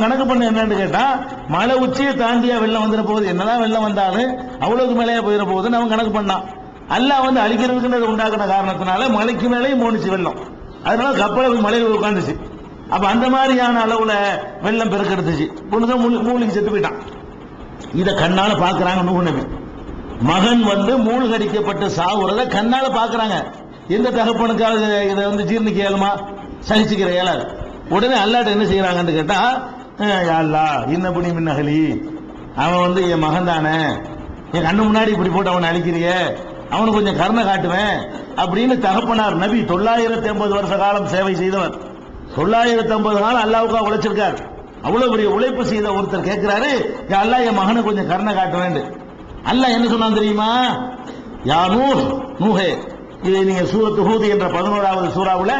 கணக்கு பண்ண என்னன்னு கேட்டா மலை உச்சியை தாண்டியா வெள்ளம் வந்துட போகுது. என்னதான் வெள்ளம் வந்தாலும் அவ்வளவுக்கு மேலேயே போயிட போகுதுன்னு அவன் கணக்கு பண்ணான். அல்லாஹ் வந்து அழிக்கிறதுக்குன்றது உண்டாக்குன காரணத்தினால மலைக்கு மேலேயும் போணுச்சு வெள்ளம். அதனால கப்பலை மலையில் மலையில உட்காந்துச்சு. அப்ப அந்த மாதிரியான அளவுல வெள்ளம் பெருக்கெடுத்துச்சு. ஒண்ணுதான் மூலிகை செத்து போயிட்டான். இத கண்ணால பாக்குறாங்க ஒண்ணுமே. மகன் வந்து மூழ்கடிக்கப்பட்டு சாவுறத கண்ணால பாக்குறாங்க. எந்த தகப்பனுக்காக இதை வந்து ஜீர்ணிக்க இயலுமா? சகிச்சுக்கிற இயலாது. உடனே அல்லாட்ட என்ன செய்யறாங்கன்னு கேட்டா யாழ்லா யா அல்லாஹ் இன்னபடி மின்னகலி? அவன் வந்து என் மகன் தானே என் கண்ணு முன்னாடி இப்படி போட்டு அவனை அழிக்கிறியே. அவனுக்கு கொஞ்சம் கருணை காட்டுவேன். அப்படின்னு தகப்பனார் நபி தொள்ளாயிரத்தி ஐம்பது வருஷ காலம் சேவை செய்தவர். தொள்ளாயிரத்தி ஐம்பது காலம் அல்லாவுக்கா உழைச்சிருக்கார். அவ்வளவு பெரிய உழைப்பு செய்த ஒருத்தர் கேட்கிறாரு அல்லா என் மகனை கொஞ்சம் கருணை காட்ட வேண்டும் அல்ல என்ன சொன்னான் தெரியுமா? யா நூர் நூஹே இது நீங்க சூரத்து ஹூது என்ற பதினோராவது சூறாவுல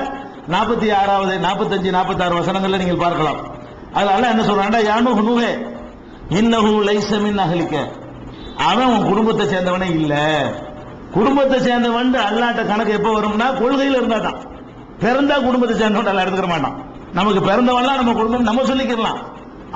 நாற்பத்தி ஆறாவது நாற்பத்தஞ்சு நாற்பத்தாறு வசனங்களில் நீங்கள் பார்க்கலாம். அதனால என்ன சொல்றான்டா யானு நூகே இன்னகு லைசமின் அகலிக்க அவன் உன் குடும்பத்தை சேர்ந்தவனே இல்ல. குடும்பத்தை சேர்ந்தவன் அல்லாட்ட கணக்கு எப்ப வரும்னா கொள்கையில் இருந்தா தான். பிறந்தா குடும்பத்தை சேர்ந்தவன் அல்ல எடுத்துக்க மாட்டான். நமக்கு பிறந்தவன்லாம் நம்ம குடும்பம் நம்ம சொல்லிக்கலாம்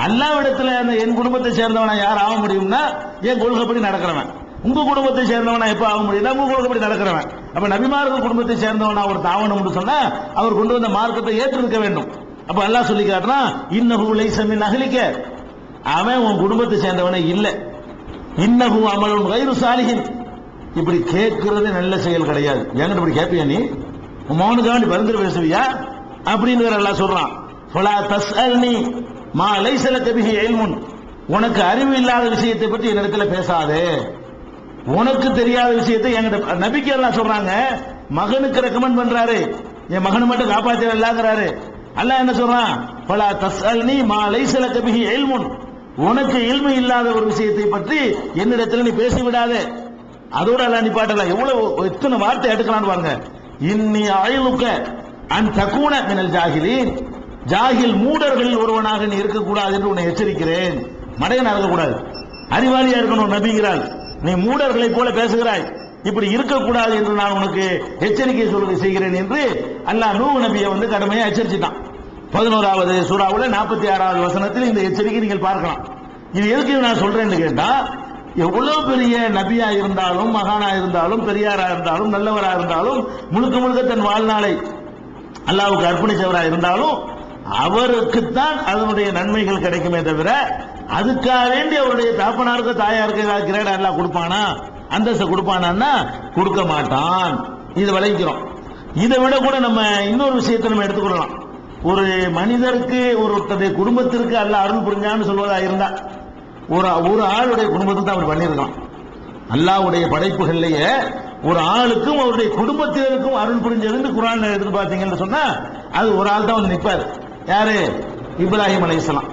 அல்லாவிடத்துல அந்த என் குடும்பத்தை சேர்ந்தவனா யார் ஆக முடியும்னா என் கொள்கைப்படி நடக்கிறவன். உங்க குடும்பத்தை சேர்ந்தவனா எப்ப ஆக முடியும்னா உங்க கொள்கைப்படி நடக்கிறவன். அப்ப நபிமார்கள் குடும்பத்தை சேர்ந்தவனா ஒரு தாவணம் சொன்னா அவர் கொண்டு வந்த மார்க்கத்தை ஏற்றிருக்க வேண்டும். அப்ப அல்லாஹ் சொல்லி காட்டுறான் இன்னஹு லைசமி நகலிக்க அவன் உன் குடும்பத்தை சேர்ந்தவனே இல்ல. இன்னஹு அமலும் கயிறு சாலிகின் இப்படி கேட்கறது நல்ல செயல் கிடையாது. என்கிட்ட இப்படி கேட்பியா நீ? உன் மௌனுக்காண்டி பரிந்துரை பேசுவியா? அப்படின்னு வேற எல்லாம் சொல்றான். ஃபலா தஸ்அல்னி மா லைசல கபிகை எல்முன் உனக்கு அறிவு இல்லாத விஷயத்தை பற்றி என்னிடத்துல பேசாதே. உனக்கு தெரியாத விஷயத்தை என்கிட்ட நபிக்கு எல்லாம் சொல்றாங்க. மகனுக்கு ரெக்கமெண்ட் பண்றாரு. என் மகனை மட்டும் காப்பாற்ற இல்லாங்கிறாரு அல்லாஹ் என்ன சொல்றான்? பலா தஸ்அல்னி மா லைசல கபிஹி இல்முன். உனக்கு இல்மு இல்லாத ஒரு விஷயத்தை பற்றி என்னிடத்துல நீ பேசி விடாதே அதோட அல்லாஹ் நிப்பாட்டல எவ்வளவு எத்தனை வார்த்தை எடுக்கலாம்னு பாருங்க. இன்னி அயலுக்க அன் தக்கூன மினல் ஜாகிலீன் ஜாகில் மூடர்களில் ஒருவனாக நீ இருக்கக்கூடாது என்று உன்னை எச்சரிக்கிறேன். மடையனா இருக்கக்கூடாது. அறிவாளியா இருக்கணும் நபிங்கிறாள். நீ மூடர்களை போல பேசுகிறாய். இப்படி இருக்கக்கூடாது என்று நான் உனக்கு எச்சரிக்கை சொல்ல செய்கிறேன் என்று அல்லாஹ் நூ நபியை வந்து கடுமையாக எச்சரிச்சிட்டான். பதினோராவது சூறாவில் நாற்பத்தி ஆறாவது வசனத்தில் இந்த எச்சரிக்கை நீங்கள் பார்க்கலாம். இது எதுக்கு நான் சொல்றேன்னு கேட்டா எவ்வளவு பெரிய நபியா இருந்தாலும் மகானா இருந்தாலும் பெரியாரா இருந்தாலும் நல்லவரா இருந்தாலும் முழுக்க முழுக்க தன் வாழ்நாளை அல்லாவுக்கு அர்ப்பணிச்சவரா இருந்தாலும் அவருக்குத்தான் அதனுடைய நன்மைகள் கிடைக்குமே தவிர அதுக்காக வேண்டி அவருடைய தாப்பனாருக்கு தாயாருக்கு ஏதாவது கிரேடா எல்லாம் கொடுப்பானா? அந்தஸ்தை கொடுப்பானா கொடுக்க மாட்டான். இது விளைவிக்கிறோம் இதை விட கூட நம்ம இன்னொரு விஷயத்தை நம்ம எடுத்துக்கொள்ளலாம். ஒரு மனிதருக்கு ஒருத்தருடைய குடும்பத்திற்கு அல்ல அருள் புரிஞ்சான்னு சொல்வதா இருந்தா ஒரு ஒரு ஆளுடைய குடும்பத்தை தான் அவர் பண்ணியிருக்கான் அல்லாவுடைய படைப்புகள்லயே ஒரு ஆளுக்கும் அவருடைய குடும்பத்தினருக்கும் அருள் புரிஞ்சதுன்னு குரான் எடுத்து பார்த்தீங்கன்னு சொன்னா அது ஒரு ஆள் தான் வந்து நிற்பாரு யாரு? இப்ராஹிம் அலைஹிஸ்ஸலாம்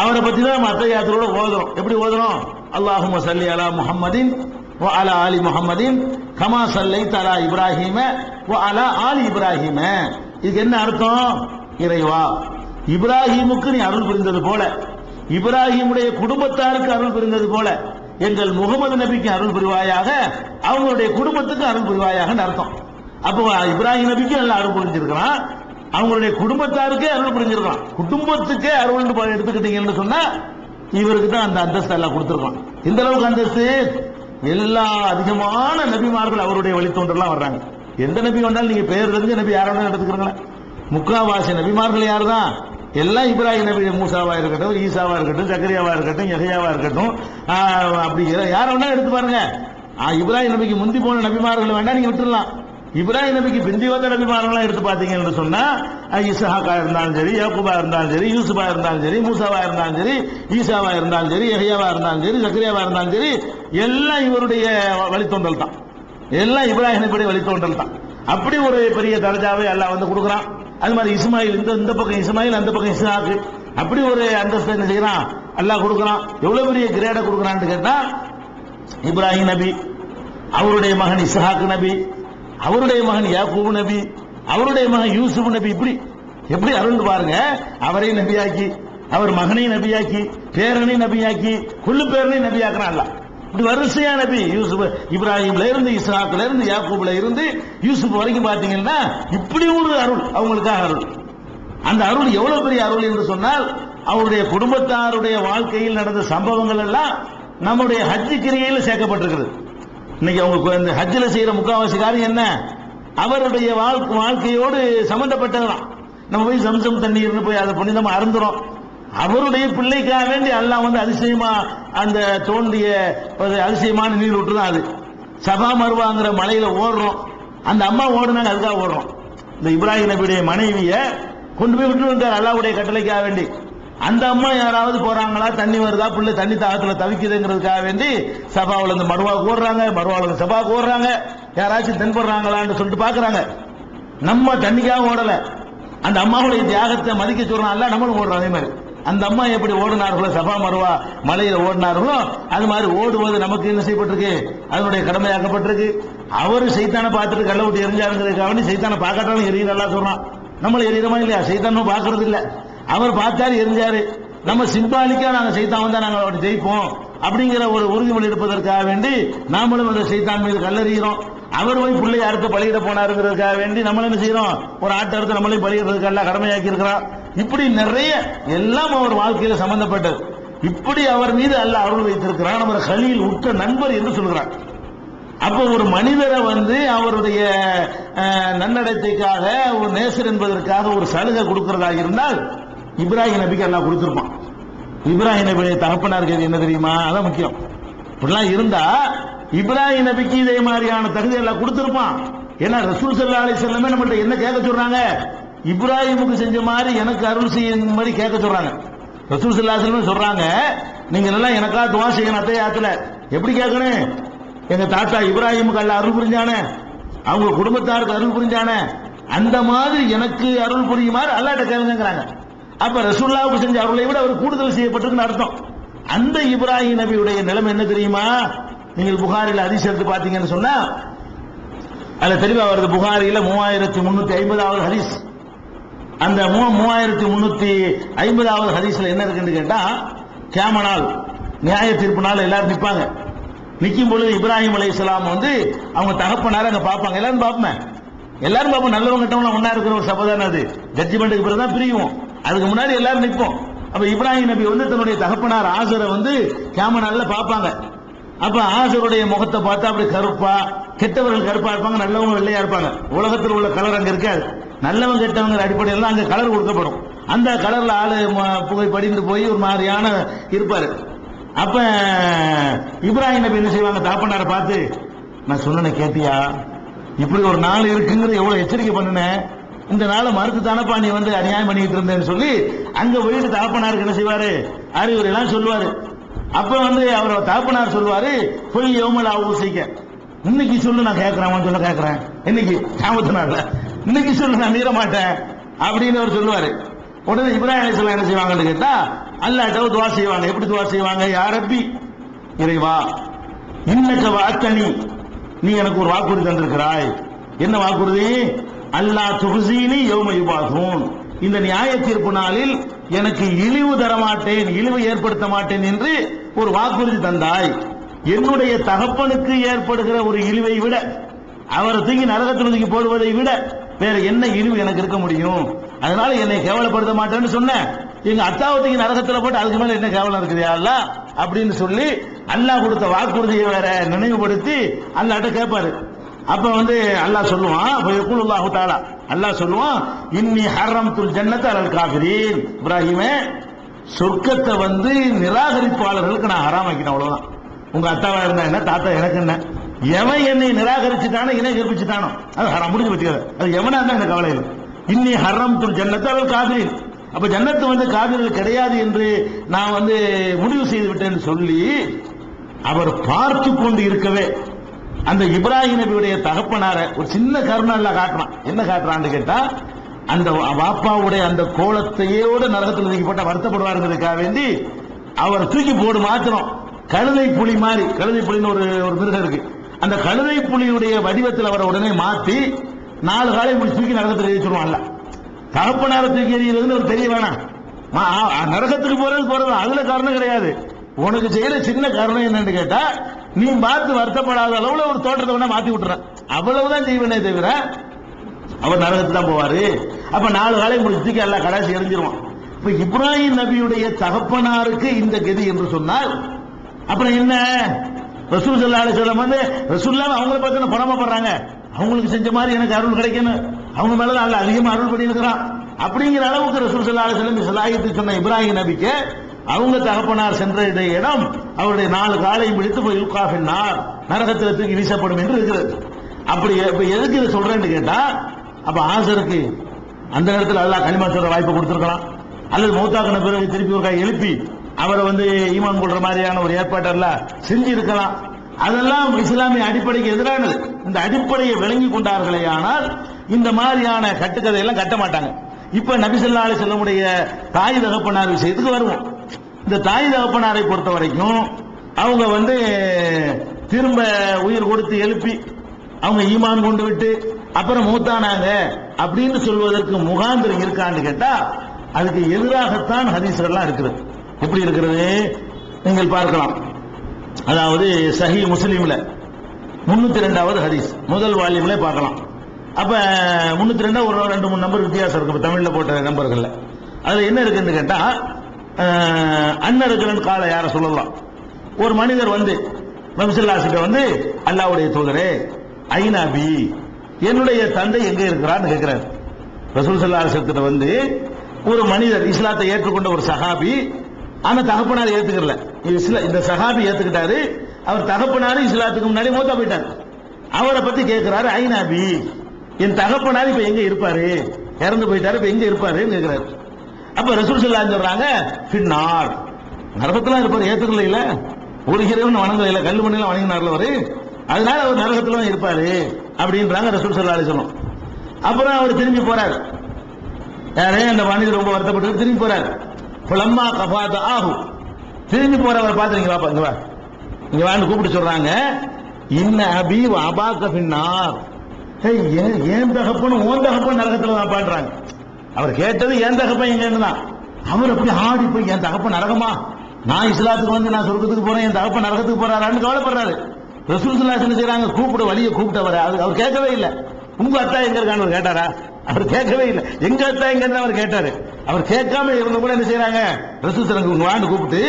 அவரை பத்தி தான் நம்ம அத்தையாத்திரோட ஓதுறோம். எப்படி ஓதுறோம்? அல்லாஹும்ம சல்லி அலா முஹம்மதின் وعلى அலா ஆலி முஹம்மதின் கமா சல்லை தலா இப்ராஹிம வ அலா ஆலி இப்ராஹிம இதுக்கு என்ன அர்த்தம்? இறைவா இப்ராஹிமுக்கு நீ அருள் புரிந்தது போல இப்ராஹிமுடைய குடும்பத்தாருக்கு அருள் புரிந்தது போல எங்கள் முகமது நபிக்கு அருள் புரிவாயாக அவங்களுடைய குடும்பத்துக்கு அருள் புரிவாயாக அர்த்தம். அப்போ இப்ராஹிம் நபிக்கு நல்லா அருள் புரிஞ்சிருக்கிறான் அவங்களுடைய குடும்பத்தாருக்கே அருள் புரிஞ்சிருக்கான் குடும்பத்துக்கே அருள் எடுத்துக்கிட்டீங்கன்னு சொன்னா இவருக்கு தான் அந்த அந்தஸ்து எல்லாம் கொடுத்துருக்கான் இந்த அளவுக்கு அந்தஸ்து? எல்லா அதிகமான நபிமார்கள் அவருடைய வழித்தோன்றலாம் வர்றாங்க. எந்த நபி வந்தாலும் நீங்க பேர் தெரிஞ்ச நபி யாரோட எடுத்துக்கிறீங்களா முக்காவாசி நபிமார்கள் யார் தான் எல்லாம் இப்ராஹிம் நபி மூசாவா இருக்கட்டும் ஈசாவா இருக்கட்டும் சக்கரியாவா இருக்கட்டும் யஹ்யாவா இருக்கட்டும். அப்படி யார வேணா எடுத்து பாருங்க. இப்ராஹிம் நபிக்கு முந்தி போன நபிமார்கள் வேண்டாம் நீங்க விட்டுடலாம் இப்ராஹிம் நபிக்கு பிந்தி வந்த நபிமார்கள்லாம் எடுத்து பார்த்தீங்கன்னு சொன்னா ஆஹ், இருந்தாலும் சரி யாக்குபா இருந்தாலும் சரி யூசுபா இருந்தாலும் சரி மூசாவா இருந்தாலும் சரி ஈசாவா இருந்தாலும் சரி எஹியாவா இருந்தாலும் சரி சக்கரியாவா இருந்தாலும் சரி எல்லாம் இவருடைய வழித்தோன்றல் தான். எல்லாம் இப்ராஹிம் நபியுடைய வழித்தோன்றல் தான். அப்படி ஒரு பெரிய தரஜாவை எல்லாம் வந்து கொடுக்குறான். அது மாதிரி இஸ்மாயில் இந்த இந்த பக்கம் இஸ்மாயில் அந்த பக்கம் இஸ்ஹாக்கு. அப்படி ஒரு அந்தஸ்து என்ன செய்யறான் எல்லாம் கொடுக்குறான். எவ்வளவு பெரிய கிரேட கொடுக்குறான்னு கேட்டா இப்ராஹிம் நபி அவருடைய மகன் இஸ்ஹாக் நபி அவருடைய மகன் யாக்கூப் நபி அவருடைய மகன் யூசுப் நபி இப்படி எப்படி அருள் பாருங்க? அவரை நபியாக்கி அவர் மகனை நபியாக்கி பேரனை நபியாக்கி குள்ளு பேரனை நபியாக்குறான் இப்படி வரிசையா நபி யூசுப் இப்ராஹிம்ல இருந்து இஸ்லாத்துல இருந்து யாக்கூப்ல இருந்து யூசுப் வரைக்கும் பாத்தீங்கன்னா இப்படி ஒரு அருள் அவங்களுக்காக அருள். அந்த அருள் எவ்வளவு பெரிய அருள் என்று சொன்னால் அவருடைய குடும்பத்தாருடைய வாழ்க்கையில் நடந்த சம்பவங்கள் எல்லாம் நம்முடைய ஹஜ்ஜு கிரியையில் சேர்க்கப்பட்டிருக்கிறது. இன்னைக்கு அவங்க இந்த ஹஜ்ஜில் செய்கிற முக்காவாசி காரியம் என்ன? அவருடைய வாழ்க்கை வாழ்க்கையோடு சம்பந்தப்பட்டதுதான். நம்ம போய் சம்சம் தண்ணீர்னு போய் அதை புனிதமாக அருந்துறோம். அவருடைய பிள்ளைக்காக வேண்டி எல்லாம் வந்து அதிசயமா அந்த தோண்டிய ஒரு அதிசயமான நீர் விட்டு தான் அது. சபா மருவாங்கிற மலையில ஓடுறோம். அந்த அம்மா ஓடுனாங்க அதுக்காக ஓடுறோம். இந்த இப்ராஹிம் நபியுடைய மனைவியை கொண்டு போய் விட்டு வந்தார் அல்லாவுடைய கட்டளைக்காக வேண்டி. அந்த அம்மா யாராவது போறாங்களா? தண்ணி வருதா? பிள்ளை தண்ணி தாகத்துல தவிக்குதுங்கிறதுக்காக வேண்டி சபாவில் இருந்து மருவாக்கு ஓடுறாங்க மருவால இருந்து சபாவுக்கு ஓடுறாங்க யாராச்சும் தென்படுறாங்களான்னு சொல்லிட்டு பாக்குறாங்க. நம்ம தண்ணிக்காக ஓடல. அந்த அம்மாவுடைய தியாகத்தை மதிக்க சொல்றாங்கல்ல நம்மளும் ஓடுறோம் அதே மாதிரி. அந்த அம்மா எப்படி ஓடினார்களோ சபா மருவா மலையில ஓடினார்களோ அது மாதிரி ஓடுவது நமக்கு என்ன செய்யப்பட்டிருக்கு? அதனுடைய கடமையாக்கப்பட்டிருக்கு. அவரு சைத்தான பார்த்துட்டு கள்ள விட்டு எரிஞ்சாருங்கிறதுக்காக வேண்டி சைத்தான பார்க்காட்டாலும் எரிய சொல்றான் நம்மள எரியறமா இல்லையா? சைத்தானும் பார்க்கறது இல்லை அவர் பார்த்தாரு எரிஞ்சாரு. நம்ம சிம்பாலிக்கா நாங்க செய்தான் வந்தா நாங்கள் அவரை ஜெயிப்போம். அப்படிங்கிற ஒரு உறுதிமொழி எடுப்பதற்காக வேண்டி நாமளும் அந்த செய்தான் மீது கல்லறிகிறோம். அவர் போய் பிள்ளை அறுத்து பலியிட போனாருங்கிறதுக்காக வேண்டி நம்மளும் என்ன செய்யறோம் ஒரு ஆட்டை அறுத்து நம்மளையும் பலியிடுறதுக்கு எல்லாம் கடமையாக்கி இருக்கிறோம் இப்படி நிறைய எல்லாம் அவர் வாழ்க்கையில சம்பந்தப்பட்டது. இப்படி அவர் மீது அல்ல அருள் வைத்திருக்கிறான் நம்ம கலியில் உற்ற நண்பர் என்று சொல்கிறார். அப்போ ஒரு மனிதரை வந்து அவருடைய நன்னடத்தைக்காக ஒரு நேசர் என்பதற்காக ஒரு சலுகை கொடுக்கிறதாக இருந்தால் இப்ராஹிம் நபிக்கு எல்லாம் கொடுத்துருப்பான். இப்ராஹிம் நபியுடைய தகப்பனாருக்கு இருக்கிறது என்ன தெரியுமா? அதான் முக்கியம். இப்படிலாம் இருந்தா இப்ராஹிம் நபிக்கு இதே மாதிரியான தகுதி எல்லாம் கொடுத்துருப்பான். ஏன்னா ரசூல் சல்லா அலி செல்லமே நம்மள்ட்ட என்ன கேட்க சொல்றாங்க? இப்ராஹிமுக்கு செஞ்ச மாதிரி எனக்கு அருள் செய்யும் மாதிரி கேட்க சொல்றாங்க. ரசூல் சல்லா செல்லம் சொல்றாங்க நீங்க எல்லாம் எனக்கா துவா செய்யணும் அத்தைய ஆத்துல. எப்படி கேட்கணும்? எங்க தாத்தா இப்ராஹிமுக்கு அல்ல அருள் புரிஞ்சானே. அவங்க குடும்பத்தாருக்கு அருள் புரிஞ்சானே. அந்த மாதிரி எனக்கு அருள் புரியுமாறு அல்லாட்ட கேளுங்கிறாங்க அப்ப ரசூல்லாவுக்கு செஞ்ச அருளை விட அவர் கூடுதல் செய்யப்பட்டிருக்குன்னு அர்த்தம். அந்த இப்ராஹிம் நபியுடைய நிலைமை என்ன தெரியுமா? நீங்கள் புகாரில் ஹதீஸ் எடுத்து பாத்தீங்கன்னு சொன்னா அதுல தெளிவா வருது புகாரில மூவாயிரத்தி முன்னூத்தி ஐம்பதாவது ஹரிஸ் அந்த மூ- மூவாயிரத்தி முன்னூத்தி ஐம்பதாவது ஹரிஸ்ல என்ன இருக்குன்னு கேட்டா கேம நாள் நியாய தீர்ப்பு நாள் எல்லாரும் நிற்பாங்க நிற்கும் பொழுது இப்ராஹிம் அலைஹிஸ்ஸலாம் வந்து அவங்க தகப்பனார அங்க பார்ப்பாங்க. எல்லாரும் பார்ப்பேன் எல்லாரும் பார்ப்போம். நல்லவங்க கிட்டவங்க ஒன்னா இருக்கிற ஒரு சபை தானே அது. ஜட்ஜ்மெண்ட்டுக்கு பிறகு தான் பிரியும் அதுக்கு முன்னாடி எல்லாரும் நிற்போம். அப்ப இப்ராஹிம் நபி வந்து தன்னுடைய தகப்பனார் ஆசரை வந்து கேம பார்ப்பாங்க. அப்ப ஆசருடைய முகத்தை பார்த்தா அப்படி கருப்பா கெட்டவர்கள் கருப்பா இருப்பாங்க நல்லவங்க வெள்ளையா இருப்பாங்க. உலகத்தில் உள்ள கலர் அங்க இருக்காது. நல்லவங்க கெட்டவங்க அடிப்படையில் தான் அங்க கலர் கொடுக்கப்படும். அந்த கலர்ல ஆளு புகை படிந்து போய் ஒரு மாதிரியான இருப்பாரு. அப்ப இப்ராஹிம் நபி என்ன செய்வாங்க? தாப்பனாரை பார்த்து நான் சொன்னேன் கேட்டியா? இப்படி ஒரு நாள் இருக்குங்கிறது எவ்வளவு எச்சரிக்கை பண்ணினேன் இந்த நாளை மறுத்து தானப்பா நீ வந்து அநியாயம் பண்ணிட்டு இருந்தேன்னு சொல்லி அங்க போயிட்டு தாப்பனாருக்கு என்ன செய்வாரு? அறிவுரை எல்லாம் சொல்லுவாரு. அப்ப வந்து அவர் தாப்பனார் சொல்லுவாரு பொய் யோமல் ஆவூசிக்க இன்னைக்கு சொல்லு நான் கேட்கிறேன் சொல்ல கேட்கிறேன் இன்னைக்கு சாமத்து நாள்ல இன்னைக்கு சொல்லு நான் மீற மாட்டேன் அப்படின்னு அவர் சொல்லுவாரு. உடனே இப்ராஹிம் அலிஸ்லாம் என்ன செய்வாங்கன்னு கேட்டா அல்லாஹ்ட்ட துவா செய்வாங்க. எப்படி துவா செய்வாங்க? யாரப்பி இறைவா இன்னக்க வாத்தனி நீ எனக்கு ஒரு வாக்குறுதி தந்திருக்கிறாய். என்ன வாக்குறுதி? அல்லாஹ் துகுசீனி யௌம இந்த நியாய தீர்ப்பு நாளில் எனக்கு இழிவு தரமாட்டேன் இழிவு ஏற்படுத்த மாட்டேன் என்று ஒரு வாக்குறுதி தந்தாய். என்னுடைய தகப்பனுக்கு ஏற்படுகிற ஒரு இழிவை விட அவரை தூக்கி நரகத்தில் தூக்கி போடுவதை விட வேற என்ன இழிவு எனக்கு இருக்க முடியும்? அதனால என்னை கேவலப்படுத்த மாட்டேன்னு சொன்னேன் எங்க அத்தாவை தூக்கி நரகத்துல போட்டு அதுக்கு மேல என்ன கேவலம் இருக்குது அல்ல? அப்படின்னு சொல்லி அல்லாஹ் கொடுத்த வாக்குறுதியை வேற நினைவுபடுத்தி அல்லாட்ட கேட்பாரு அப்ப வந்து அல்லாஹ் சொல்லுவான் அப்ப யக்கூலுல்லாஹு தஆலா அல்லாஹ் சொல்லுவான் இன்னி ஹர்ரம்துல் ஜன்னத அலல் காஃபிரீன். இப்ராஹிமே சொர்க்கத்தை வந்து நிராகரிப்பாளர்களுக்கு நான் ஹராமாக்கிட்டேன் அவ்வளவுதான். உங்க அத்தாவா இருந்தா என்ன தாத்தா எனக்கு என்ன? எவன் என்னை நிராகரிச்சுட்டானோ இணை கற்பிச்சுட்டானோ? அது ஹரம் முடிஞ்சு வச்சுக்காது அது எவனா இருந்தா எனக்கு கவலை இல்லை. இன்னி ஹர்ரம் துல் ஜன்னத்தை அவள் காபிரின் அப்ப ஜன்னத்து வந்து காபிர்கள் கிடையாது என்று நான் வந்து முடிவு செய்து விட்டேன்னு சொல்லி அவர் பார்த்து கொண்டு இருக்கவே அந்த இப்ராஹிம் நபியுடைய தகப்பனார ஒரு சின்ன கருணை எல்லாம் காட்டுறான். என்ன காட்டுறான்னு கேட்டா அந்த வாப்பாவுடைய அந்த கோலத்தையோட நரகத்தில் தூக்கி போட்டா வருத்தப்படுவாருங்கிறதுக்காக வேண்டி அவர் தூக்கி போடு மாத்திரம் கழுதை புலி மாதிரி கழுதை புலின்னு ஒரு ஒரு மிருகம் இருக்கு. அந்த கழுதை புலியுடைய வடிவத்தில் அவரை உடனே மாத்தி நாலு காலை முடிச்சு தூக்கி நரகத்தில் எரிச்சிருவான்ல தகப்பனார தூக்கி எறிகிறதுன்னு ஒரு தெரிய வேணாம். நரகத்துக்கு போறது போறது அதுல காரணம் கிடையாது. உனக்கு செய்யற சின்ன காரணம் என்னன்னு கேட்டா நீ பார்த்து வருத்தப்படாத அளவுல ஒரு தோட்டத்தை வேணா மாத்தி விட்டுறேன் அவ்வளவுதான் செய்வனே தவிர அவர் நரகத்துக்கு தான் போவாரு. அப்ப நாலு காலை முடிச்சு எல்லா எல்லாம் கடைசி எரிஞ்சிருவான் இப்ப இப்ராஹிம் நபியுடைய தகப்பனாருக்கு இந்த கதி என்று சொன்னால் அப்புறம் என்ன? ரசூல் ஸல்லல்லாஹு அலைஹி வந்து ரசூல்லாம் அவங்கள பார்த்து புறமப்படுறாங்க? அவங்களுக்கு செஞ்ச மாதிரி எனக்கு அருள் கிடைக்கணும். அவங்க மேல தான் அதிகமாக அதிகமா அருள் பண்ணியிருக்கிறான். அப்படிங்கிற அளவுக்கு ரசூல் ஸல்லல்லாஹு அலைஹி வஸல்லம் சொன்ன இப்ராஹிம் நபிக்கு அவங்க தகப்பனார் சென்ற இந்த இடம் அவருடைய நாலு காலையும் பிடித்து போய் யுல்காஃபின்னார் நரகத்தில் தூக்கி வீசப்படும் என்று இருக்கிறது. அப்படி இப்ப எதுக்கு இதை சொல்றேன்னு கேட்டா அப்ப ஆசருக்கு அந்த நேரத்தில் அல்லாஹ் களிமா சொல்ற வாய்ப்பு கொடுத்துருக்கலாம். அல்லது மௌத்தாக்கின பிறகு திருப்பி ஒரு எழுப்பி அவரை வந்து ஈமான் கொள்ற மாதிரியான ஒரு ஏற்பாட்டெல்லாம் செஞ்சு இருக்கலாம் அதெல்லாம் இஸ்லாமிய அடிப்படைக்கு எதிரானது. இந்த அடிப்படையை விளங்கி கொண்டார்களே ஆனால் இந்த மாதிரியான கட்டுக்கதையெல்லாம் கட்ட மாட்டாங்க. இப்ப நபிசல்லா அலி செல்லமுடைய தாய் தகப்பனார் விஷயத்துக்கு வருவோம். இந்த தாய் தகப்பனாரை பொறுத்த வரைக்கும் அவங்க வந்து திரும்ப உயிர் கொடுத்து எழுப்பி அவங்க ஈமான் கொண்டு விட்டு அப்புறம் மூத்தானாங்க அப்படின்னு சொல்வதற்கு முகாந்திரம் இருக்கான்னு கேட்டா அதுக்கு எதிராகத்தான் ஹதீஸ்கள்லாம் இருக்கிறது. எப்படி இருக்கிறது? நீங்கள் பார்க்கலாம். அதாவது சஹி முஸ்லீம்ல முன்னூத்தி ரெண்டாவது ஹதீஸ். முதல் வால்யூம்ல பார்க்கலாம். அப்ப முன்னூத்தி ரெண்டா ஒரு ரெண்டு மூணு நம்பர் வித்தியாசம் இருக்கு. தமிழ்ல போட்ட நம்பர்கள்ல. அதுல என்ன இருக்குன்னு கேட்டா அன்னரஜுலன் கால யார சொல்லலாம்? ஒரு மனிதர் வந்து நபிசுல்லாசிட்ட வந்து அல்லாவுடைய தூதரே ஐநாபி என்னுடைய தந்தை எங்க இருக்கிறான்னு கேட்கிறார் ரசூல் சல்லாசிட்ட வந்து ஒரு மனிதர் இஸ்லாத்தை ஏற்றுக்கொண்ட ஒரு சஹாபி ஆனா தகப்பனார் ஏத்துக்கல இஸ்லா- இந்த சஹாபி ஏத்துக்கிட்டாரு அவர் தகப்பனாரு இஸ்லாத்துக்கு முன்னாடி மூத்தா போயிட்டார். அவரை பத்தி கேட்கிறாரு ஐநாபி என் தகப்பனார் இப்ப எங்க இருப்பாரு? இறந்து போயிட்டாரு இப்ப எங்க இருப்பாருன்னு கேட்கிறாரு அப்ப ரசூல் சல்லா சொல்றாங்க பின்னார் நரகத்துல இருப்பார் ஏத்துக்கல இல்ல ஒரு இறைவன் வணங்கல இல்ல கல்லு மண்ணில வணங்கினார்ல அவரு? அதனால அவர் நரகத்துல தான் இருப்பாரு அப்படின்றாங்க ரசூல் சல்லா சொல்லும் அப்புறம் அவர் திரும்பி போறாரு. யாரே? அந்த மனிதர் ரொம்ப வருத்தப்பட்டு திரும்பி போறாரு. புலம்மா கபாத ஆகும் திரும்பி போறவர் பார்த்து நீங்க இங்க வா. இங்க வான்னு கூப்பிட்டு சொல்றாங்க இன்ன அபி அபாக்க பின்னார் ஏன் ஏன் தகப்பனும் ஓன் தகப்பன் நரகத்துல தான் பாடுறாங்க அவர் கேட்டது என் தகப்பன் எங்கன்னு தான் அவர் அப்படி ஆடி போய் என் தகப்பன் நரகமா? நான் இஸ்லாத்துக்கு வந்து நான் சொர்க்கத்துக்கு போறேன் என் தகப்பன் நரகத்துக்கு போறாரான்னு கவலைப்படுறாரு. ரசூல் என்ன செய்யறாங்க கூப்பிட வழியை கூப்பிட்டு அவர். அவர் கேட்கவே இல்லை. உங்க அத்தா எங்க இருக்கான்னு அவர் கேட்டாரா? அவர் கேட்கவே இல்லை. எங்க அத்தா எங்கன்னு அவர் கேட்டாரு. அவர் கேட்காம இருந்த கூட என்ன செய்யறாங்க ரசூல் சலங்கு உங்க வாண்டு கூப்பிட்டு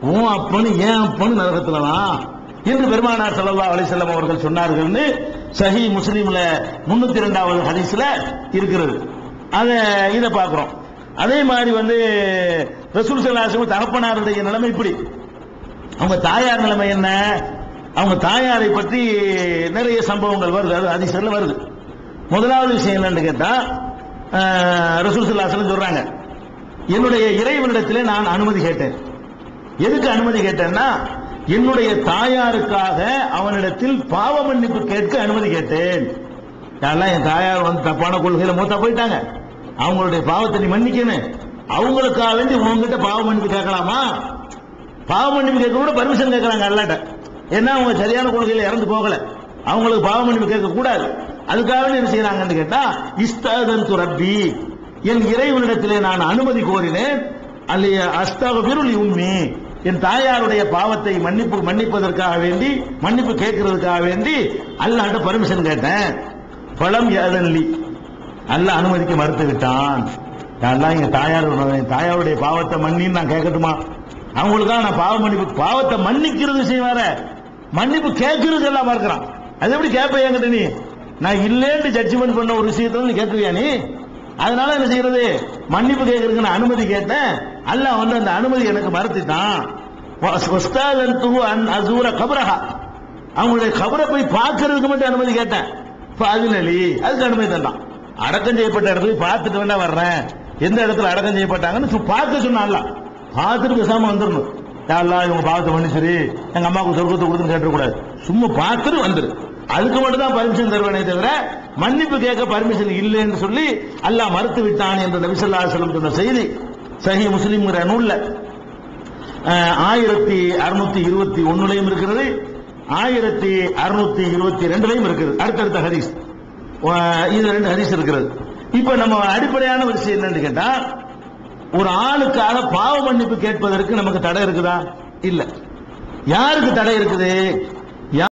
உன் அப்பனு ஏன் அப்பனு நரகத்துல தான் என்று பெருமானார் ஸல்லல்லாஹு அலைஹி அவர்கள் சொன்னார்கள்னு சஹி முஸ்லீம்ல முன்னூத்தி ரெண்டாவது ஹதீஸ்ல இருக்கிறது. அதை இதை பார்க்குறோம். அதே மாதிரி வந்து ரசூல் ஸல்லல்லாஹு அலைஹி தகப்பனாருடைய நிலைமை இப்படி. அவங்க தாயார் நிலைமை என்ன? அவங்க தாயாரை பற்றி நிறைய சம்பவங்கள் வருது அது அதிசயில் வருது. முதலாவது விஷயம் என்னன்னு கேட்டால் ரசூல் ஸல்லல்லாஹு சொல்கிறாங்க என்னுடைய இறைவனிடத்திலே நான் அனுமதி கேட்டேன். எதுக்கு அனுமதி கேட்டேன்னா என்னுடைய தாயாருக்காக அவனிடத்தில் பாவ மன்னிப்பு கேட்க அனுமதி கேட்டேன். யாரெல்லாம் என் தாயார் வந்து தப்பான கொள்கையில மூத்தா போயிட்டாங்க? அவங்களுடைய பாவத்தை நீ மன்னிக்கணும். அவங்களுக்காக வேண்டி உங்ககிட்ட பாவ மன்னிப்பு கேட்கலாமா? பாவ மன்னிப்பு கேட்க கூட பர்மிஷன் கேட்கறாங்க அல்லாட்ட. ஏன்னா அவங்க சரியான கொள்கையில் இறந்து போகல. அவங்களுக்கு பாவ மன்னிப்பு கேட்க கூடாது. அதுக்காக என்ன செய்யறாங்கன்னு கேட்டா இஸ்தாதன் துரப்பி என் இறைவனிடத்திலே நான் அனுமதி கோரினேன். அல்லைய அஸ்தகபிருள் உம்மி என் தாயாருடைய பாவத்தை மன்னிப்பு மன்னிப்பதற்காக வேண்டி மன்னிப்பு கேட்கறதுக்காக வேண்டி அல்லாட்ட பர்மிஷன் கேட்டேன். பழம் ஏதன்லி அல்ல அனுமதிக்க மறுத்து விட்டான் அல்லாஹ் எங்க தாயார் என் தாயாருடைய பாவத்தை மன்னின்னு நான் கேட்கட்டுமா? அவங்களுக்காக நான் பாவ மன்னிப்பு பாவத்தை மன்னிக்கிறது விஷயம் வேற மன்னிப்பு கேட்கறது எல்லாம் மறுக்கிறான். அது எப்படி கேட்ப என்கிட்ட நீ? நான் இல்லேன்னு ஜட்ஜ்மெண்ட் பண்ண ஒரு விஷயத்துல நீ கேட்கறியா நீ? அதனால என்ன செய்யறது? மன்னிப்பு கேட்கறதுக்கு நான் அனுமதி கேட்டேன். அல்ல வந்து அந்த அனுமதி எனக்கு மறுத்துட்டான். வஸ்தாதன்துஹு அசூர கபரஹா. அவங்களுடைய கபரை போய் பார்க்கறதுக்கு மட்டும் அனுமதி கேட்டேன். பாதினலி அதுக்கு அனுமதி தந்தான். அடக்கம் செய்யப்பட்ட இடத்துல பார்த்துட்டு வேணா வர்றேன். எந்த இடத்துல அடக்கம் செய்யப்பட்டாங்கன்னு பார்க்க சொன்னான்ல பார்த்துட்டு பேசாம வந்துடணும் யாரெல்லாம் இவங்க பாவத்தை மன்னிச்சிரு எங்க அம்மாவுக்கு சொர்க்கத்தை கொடுத்துன்னு கேட்டக்கூடாது சும்மா பார்த்துட்டு வந்துரு. அதுக்கு மட்டும் தான் பர்மிஷன் தருவனே தவிர மன்னிப்பு கேட்க பர்மிஷன் இல்லைன்னு சொல்லி அல்லாஹ் மறுத்து விட்டான் என்று நபிசல்லா சொல்லம் சொன்ன செய்தி சஹி முஸ்லீம்ங்கிற நூல்ல. ஆயிரத்தி அறுநூத்தி இருபத்தி ஒன்னுலையும் இருக்கிறது ஆயிரத்தி அறுநூத்தி இருபத்தி ரெண்டுலையும் இருக்குது. அடுத்தடுத்த ஹரிஸ் இது ரெண்டு ஹரிஸ் இருக்கிறது. இப்ப நம்ம அடிப்படையான விஷயம் என்னன்னு கேட்டா ஒரு ஆளுக்காக பாவ மன்னிப்பு கேட்பதற்கு நமக்கு தடை இருக்குதா? இல்ல. யாருக்கு தடை இருக்குது?